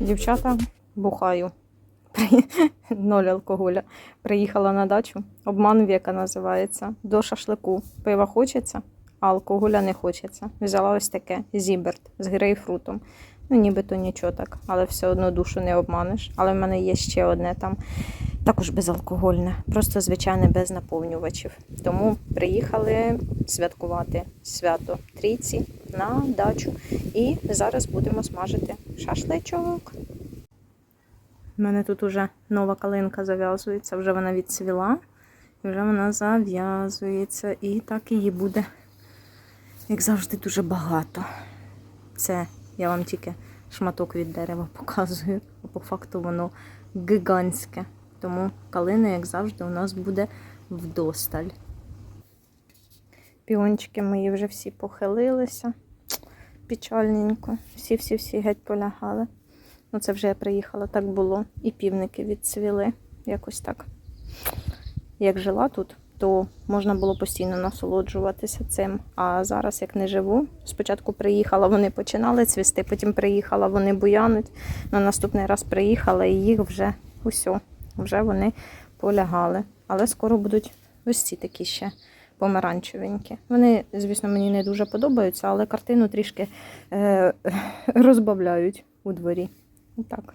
Дівчата, бухаю. Ноль алкоголя. Приїхала на дачу. Обман віка називається. До шашлику. Пива хочеться, а алкоголя не хочеться. Взяла ось таке зіберт з грейпфрутом. Ну, нібито нічого так, але все одно душу не обманеш. Але в мене є ще одне там, також безалкогольне, просто звичайне без наповнювачів. Тому приїхали святкувати свято трійці на дачу. І зараз будемо смажити шашличок. У мене тут уже нова калинка зав'язується, вже вона відцвіла, і вже вона зав'язується. І так її буде, як завжди, дуже багато. Це я вам тільки шматок від дерева показую, а по факту воно гігантське. Тому калина, як завжди, у нас буде вдосталь. Піончики мої вже всі похилилися. Печальненько. Всі-всі-всі геть полягали. Ну, це вже я приїхала, так було. І півники відцвіли. Якось так. Як жила тут, то можна було постійно насолоджуватися цим. А зараз, як не живу, спочатку приїхала, вони починали цвісти, потім приїхала, вони буянуть. На наступний раз приїхала і їх вже усьо, вже вони полягали. Але скоро будуть ось ці такі ще помаранчевенькі. Вони, звісно, мені не дуже подобаються, але картину трішки е- розбавляють у дворі. Так.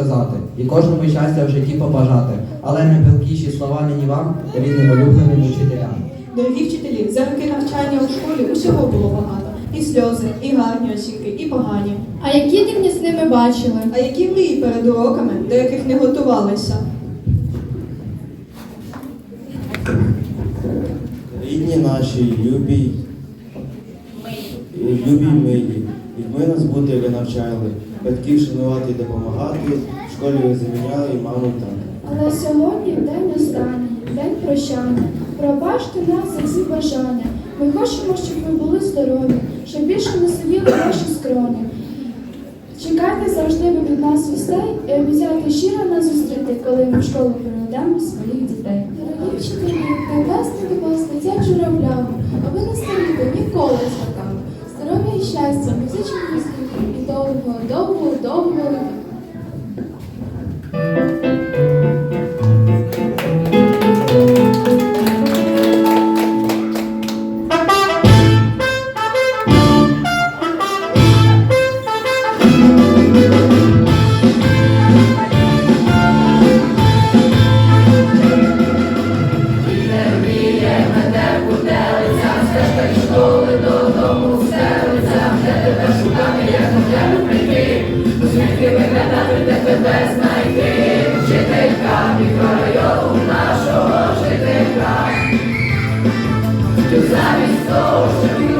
Сказати і кожному щастя в житті побажати, але найпилкіші слова нині вам рідним улюбленим учителям. Дорогі вчителі, за роки навчання у школі усього було багато. І сльози, і гарні оцінки, і погані. А які дивні сни ми бачили? А які мрії перед уроками, до яких не готувалися? Рідні наші, любі, любі милі, якби нас бути ви навчали, батьків шанувати і допомагати, школі ви заміняли маму і тата. Але сьогодні день останній, день прощання. Пробачте нас за ці бажання. Ми хочемо, щоб ви були здорові, щоб більше не сиділи ваші скроні. Чекайте завжди ви від нас вістей і обіцяйте щиро нас зустріти, коли ми в школу приведемо своїх дітей. Дорогі вчителі, небесне до вас летять журавлями, а ви не старіте ніколи з. Здоров'я і щастя, музичних успіхів і довго, довго, довго. Thank you.